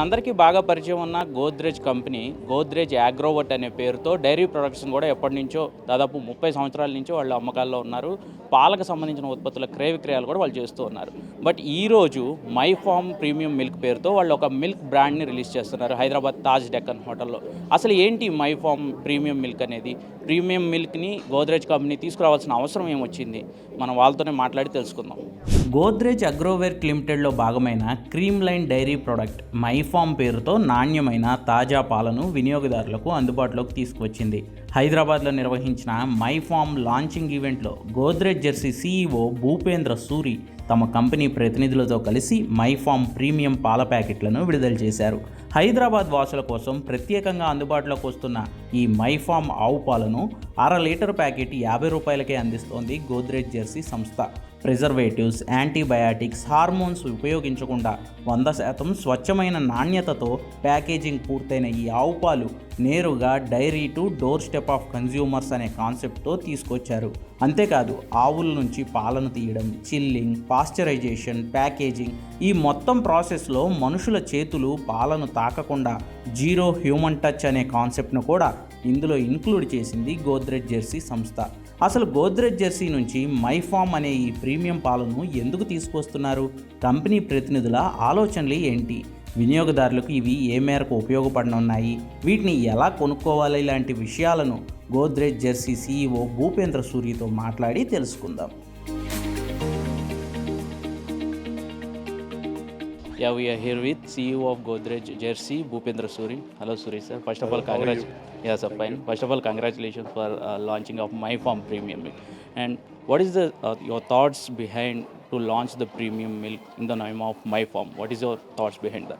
మనందరికీ బాగా పరిచయం ఉన్న గోద్రేజ్ కంపెనీ గోద్రేజ్ యాగ్రోవట్ అనే పేరుతో డైరీ ప్రొడక్షన్ కూడా ఎప్పటి నుంచో దాదాపు ముప్పై సంవత్సరాల నుంచి వాళ్ళు అమ్మకాల్లో ఉన్నారు. పాలకు సంబంధించిన ఉత్పత్తుల క్రయ విక్రయాలు కూడా వాళ్ళు చేస్తూ ఉన్నారు. బట్ ఈరోజు మై ఫార్మ్ ప్రీమియం మిల్క్ పేరుతో వాళ్ళు ఒక మిల్క్ బ్రాండ్ని రిలీజ్ చేస్తున్నారు హైదరాబాద్ తాజ్ డెక్కన్ హోటల్లో. అసలు ఏంటి మై ఫామ్ ప్రీమియం మిల్క్ అనేది? ప్రీమియం మిల్క్ని గోద్రేజ్ కంపెనీ తీసుకురావాల్సిన అవసరం ఏమొచ్చింది? మనం వాళ్ళతోనే మాట్లాడి తెలుసుకుందాం. గోద్రేజ్ అగ్రోవేర్క్ లిమిటెడ్లో భాగమైన Creamline dairy product my farm పేరుతో నాణ్యమైన తాజా పాలను వినియోగదారులకు అందుబాటులోకి తీసుకువచ్చింది. హైదరాబాద్లో నిర్వహించిన మైఫామ్ లాంచింగ్ ఈవెంట్లో గోద్రేజ్ జెర్సీ సీఈఓ భూపేంద్ర సూరి తమ కంపెనీ ప్రతినిధులతో కలిసి మైఫామ్ ప్రీమియం పాల ప్యాకెట్లను విడుదల చేశారు. హైదరాబాద్ వాసుల కోసం ప్రత్యేకంగా అందుబాటులోకి వస్తున్న ఈ మైఫామ్ ఆవు పాలను అర లీటర్ ప్యాకెట్ యాభై రూపాయలకే అందిస్తోంది గోద్రేజ్ జెర్సీ సంస్థ. ప్రిజర్వేటివ్స్ యాంటీబయాటిక్స్ హార్మోన్స్ ఉపయోగించకుండా వంద శాతం స్వచ్ఛమైన నాణ్యతతో ప్యాకేజింగ్ పూర్తయిన ఈ ఆవు పాలు నేరుగా dairy to doorstep of consumers అనే కాన్సెప్ట్తో తీసుకొచ్చారు. అంతేకాదు ఆవుల నుంచి పాలను తీయడం చిల్లింగ్ పాస్చరైజేషన్ ప్యాకేజింగ్ ఈ మొత్తం ప్రాసెస్లో మనుషుల చేతులు పాలను తాకకుండా జీరో హ్యూమన్ టచ్ అనే కాన్సెప్ట్ను కూడా ఇందులో ఇంక్లూడ్ చేసింది గోద్రెజ్ జెర్సీ సంస్థ. అసలు గోద్రెజ్ జెర్సీ నుంచి మైఫామ్ అనే ఈ ప్రీమియం పాలను ఎందుకు తీసుకొస్తున్నారు? కంపెనీ ప్రతినిధుల ఆలోచనలు ఏంటి? వినియోగదారులకు ఇవి ఏ మేరకు ఉపయోగపడనున్నాయి వీటిని ఎలా కొనుక్కోవాలి ఇలాంటి విషయాలను గోద్రేజ్ జెర్సీ సీఈఓ భూపేంద్ర సూరితో మాట్లాడి తెలుసుకుందాం Yeah, we are here with CEO of Godrej Jersey, Bhupendra Suri. Hello, Suri sir. First of all, congratulations. Yes, sir, fine. First of all, congratulations for uh, launching of My Farm Premium. And what is the uh, your thoughts behind to launch the premium milk in the name of My Farm? What is your thoughts behind that?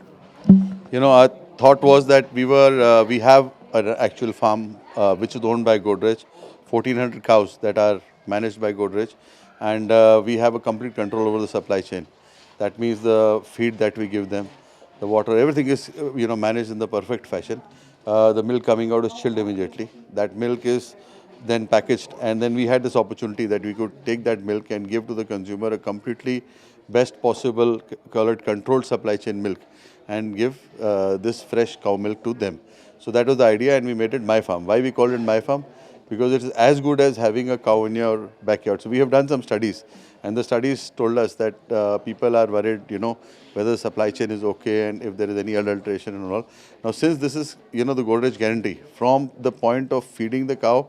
You know, our thought was that we were uh, we have an actual farm uh, which is owned by Godrej, 1400 cows that are managed by Godrej, and uh, we have a complete control over the supply chain. That means the feed that we give them, the water, everything is uh, you know managed in the perfect fashion. Uh, the milk coming out is chilled immediately. That milk is then packaged, and then we had this opportunity that we could take that milk and give to the consumer a completely best possible colored controlled supply chain milk and give uh, this fresh cow milk to them. So that was the idea, and we made it My Farm. Why we called it My Farm? Because it is as good as having a cow in your backyard. So we have done some studies, and the studies told us that uh, people are worried, you know, whether the supply chain is okay and if there is any adulteration and all. Now, since this is, you know, the Godrej guarantee, from the point of feeding the cow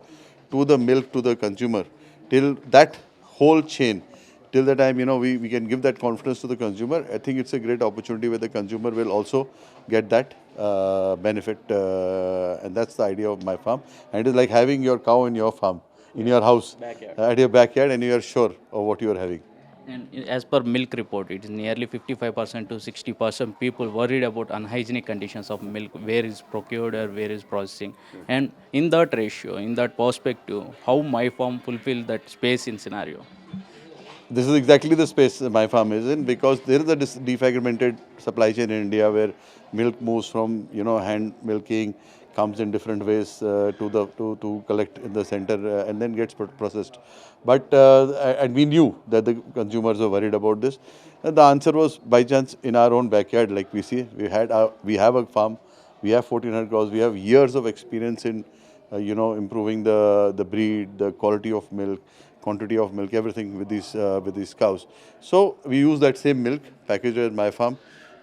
to the milk to the consumer, till that whole chain, till the time you know we, we can give that confidence to the consumer i think it's a great opportunity where the consumer will also get that uh, benefit uh, and that's the idea of my farm. And it is like having your cow in your farm in your house Backyard. uh, at your backyard and you are sure of what you are having And as per milk report, it is nearly 55% to 60% people worried about unhygienic conditions of milk, where is procured or where is processing. And in that ratio, in that perspective, how my farm fulfill that space in scenario? this is exactly the space my farm is in because there is a defragmented supply chain in India where milk moves from you know hand milking comes in different ways uh, to the to, to collect in the center uh, and then gets processed. But uh, and we knew that the consumers were worried about this. And the answer was by chance in our own backyard like we see we had our, we have a farm we have 1400 cows we have years of experience in uh, you know improving the the breed the quality of milk quantity of milk everything with these uh, with these cows. So we use that same milk packaged at my farm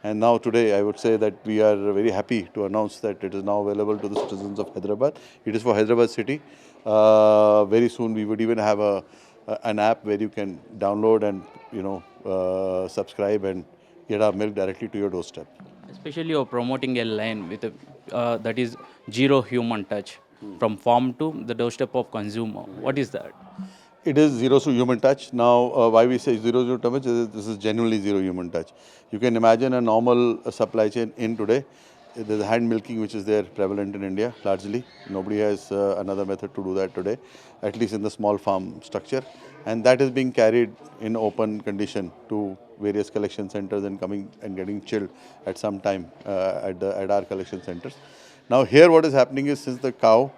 and now today i would say that we are very happy to announce that it is now available to the citizens of hyderabad it is for hyderabad city uh, very soon we would even have a, a an app where you can download and you know uh, subscribe and get our milk directly to your doorstep Especially you're promoting a line with a, uh, that is zero human touch from farm to the doorstep of consumer. What is that? It is zero to human touch. Now, uh, why we say zero to human touch is this is genuinely zero human touch. You can imagine a normal uh, supply chain in today. There's hand milking, which is there prevalent in India largely. Nobody has uh, another method to do that today, at least in the small farm structure. And that is being carried in open condition to various collection centers and coming and getting chilled at some time uh, at, the, at our collection centers. Now, here what is happening is since the cow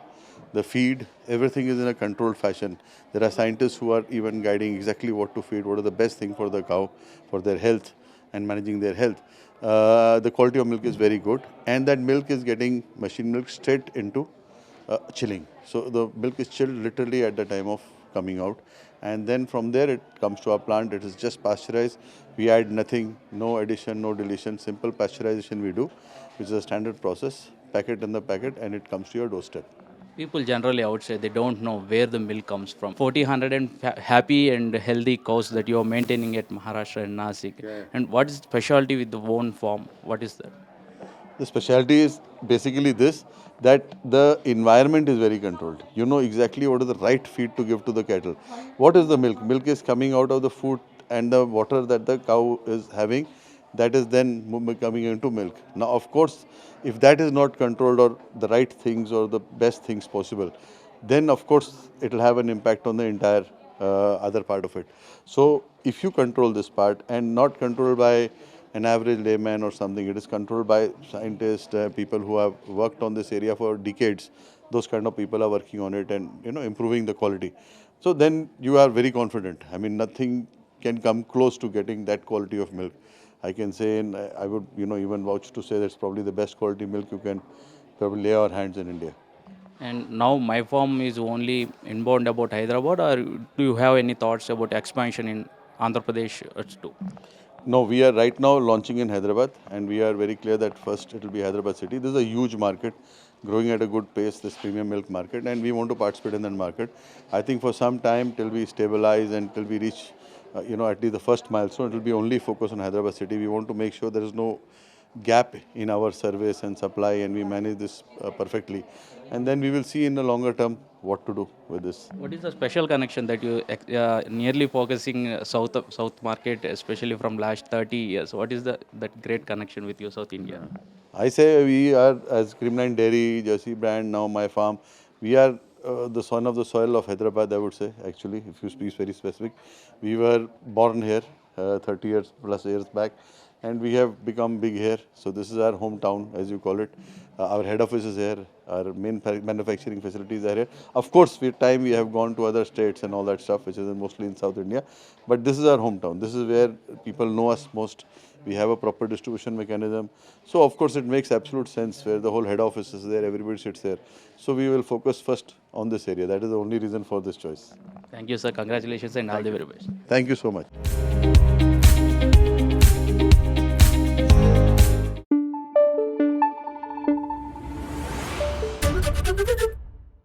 the feed, everything is in a controlled fashion. There are scientists who are even guiding exactly what to feed, what are the best thing for the cow, for their health. and managing their health, uh, the quality of milk is very good, and that milk is getting machine milk straight into uh, chilling. So the milk is chilled literally at the time of coming out, and then from there it comes to our plant. It is just pasteurized. We add nothing, no addition, no deletion. Simple pasteurization we do, which is a standard process. Packet in the packet, and it comes to your doorstep. People generally outside, they don't know where the milk comes from. 40, and fa- happy and healthy cows that you are maintaining at Maharashtra and Nasik. And what is the specialty with the own farm? What is that? The specialty is basically this that the environment is very controlled. You know exactly what is the right feed to give to the cattle. What is the milk? Milk is coming out of the food and the water that the cow is having, that is then coming into milk. Now, of course, if that is not controlled or the right things or the best things possible, then of course it will have an impact on the entire uh, other part of it. So, if you control this part and not controlled by an average layman or something, it is controlled by scientists, uh, people who have worked on this area for decades. Those kind of people are working on it and you know improving the quality. So then you are very confident. I mean, nothing can come close to getting that quality of milk. I can say, and I would you know even vouch to say that's probably the best quality milk you can probably lay our hands in India. And now my farm is only inbound about Hyderabad, or do you have any thoughts about expansion in Andhra Pradesh uh, too? No, we are right now launching in Hyderabad, and we are very clear that first it will be Hyderabad city. This is a huge market, growing at a good pace. This premium milk market, and we want to participate in that market. I think for some time till we stabilize and till we reach, uh, you know, at least the first milestone, it will be only focused on Hyderabad city. We want to make sure there is no gap in our service and supply, and we manage this uh, perfectly. And then we will see in the longer term what to do with this. What is the special connection that you uh, nearly focusing uh, south of, south market, especially from last 30 years? What is the that great connection with you, South India? I say we are as Creamline Dairy, Jersey brand, now my farm. We are uh, the son of the soil of Hyderabad, I would say. Actually, if you speak very specific, we were born here uh, 30 years plus years back, and we have become big here. So this is our hometown, as you call it. Uh, our head office is here. Our main manufacturing facilities are here. Of course, with time we have gone to other states and all that stuff, which is in- mostly in South India. But this is our hometown. This is where people know us most. We have a proper distribution mechanism. So of course, it makes absolute sense where the whole head office is there. Everybody sits there. So we will focus first on this area. That is the only reason for this choice. Thank you, sir. Congratulations and all the very best. Thank you so much.